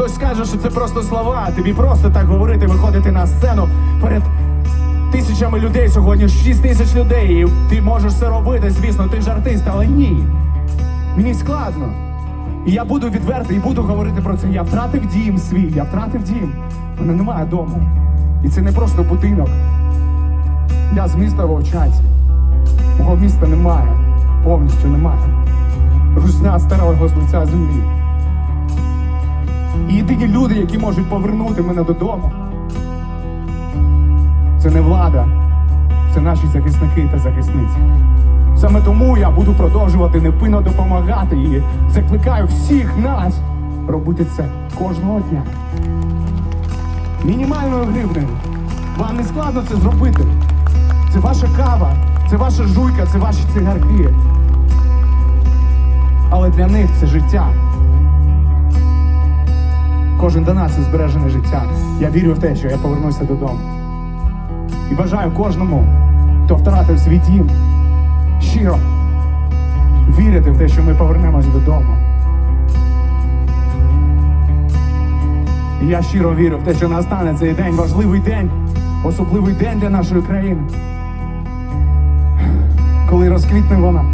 Хтось скаже, що це просто слова. Тобі просто так говорити, виходити на сцену перед тисячами людей сьогодні, 6 тисяч людей. І ти можеш це робити, звісно, ти ж артист, але ні. Мені складно. І я буду відвертий і буду говорити про це. Я втратив дім свій, я втратив дім. У мене немає дому. І це не просто будинок. Я з міста Вовчанці. Мого міста немає. Повністю немає. Русня старала його землі. І єдині люди, які можуть повернути мене додому. Це не влада, це наші захисники та захисниці. Саме тому я буду продовжувати невпинно допомагати і закликаю всіх нас робити це кожного дня. Мінімальною гривнею. Вам не складно це зробити. Це ваша кава, це ваша жуйка, це ваші цигарки. Але для них це життя. Кожен донат це збережене життя. Я вірю в те, що я повернуся додому. І бажаю кожному, хто втратив свій дім, щиро вірити в те, що ми повернемось додому. І я щиро вірю в те, що настане цей день, важливий день, особливий день для нашої країни, коли розквітне вона.